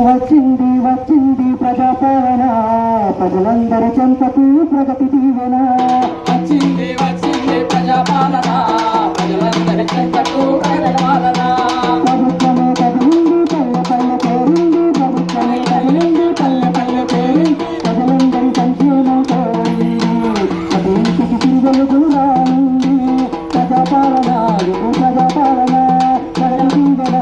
వచ్చింది వచ్చింది ప్రజాపాలన ప్రజలందరి చెంతకు ప్రగతి దీవెన. వచ్చింది వచ్చింది ప్రజాపాలన. ప్రజలందరి చెంతకు ప్రజాపాలన ప్రభుత్వమే కదిలింది పల్లె పల్లె పేరింది. ప్రభుత్వమే కదిలింది పల్లె పల్లె పేరింది. ప్రజలందరి సంక్షేమం కోరింది. ప్రతి ఇంటికి తిరుగులు కూడా ఉంది ప్రజాపాలన. ప్రజాపాలన ప్రగతి దీవెన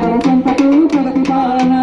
பரசம் பட்டு பரதி பாலா